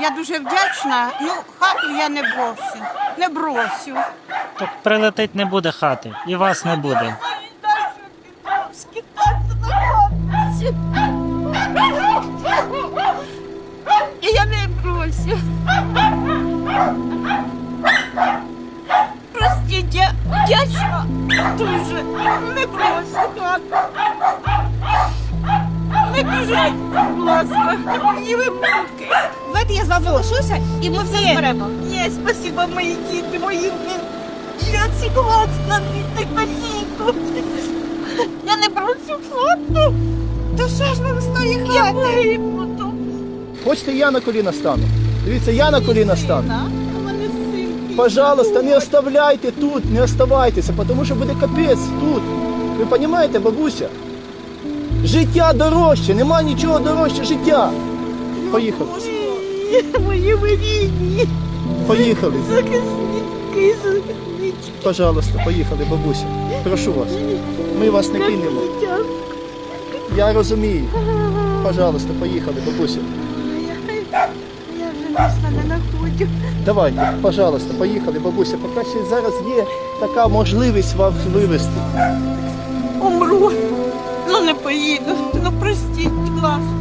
Я дуже вдячна. Ну, хату я не брошу. Не бросю. Так прилетить не буде хати, і вас не буде. І я не бросю. Простіть, я вдячна дуже. Не бросю хату. Не будь ласка, мені ви. Давайте я з вами лишуся і ми все зберемо. Ні, спасибо, мої діти, мої. Я согласна на канікул. Я не прошу хату. То що ж вам з тої Я хати? Хочете, я на коліна стану? Дивіться, я на коліна стану. Пожалуйста, не оставляйте тут, не оставайтеся, тому що буде капець тут. Ви розумієте, бабуся? Життя дорожче, нема нічого дорожче життя. Поїхали. Мої рідні. Поїхали. Пожалуйста, поїхали, бабуся. Прошу вас. Ми вас не кинемо. Я розумію. Пожалуйста, поїхали, бабуся. Давайте, пожалуйста, поїхали, бабуся. Поки ще зараз є така можливість вас вивезти. Умру. Ну не поїду. Ну простіть, будь ласка.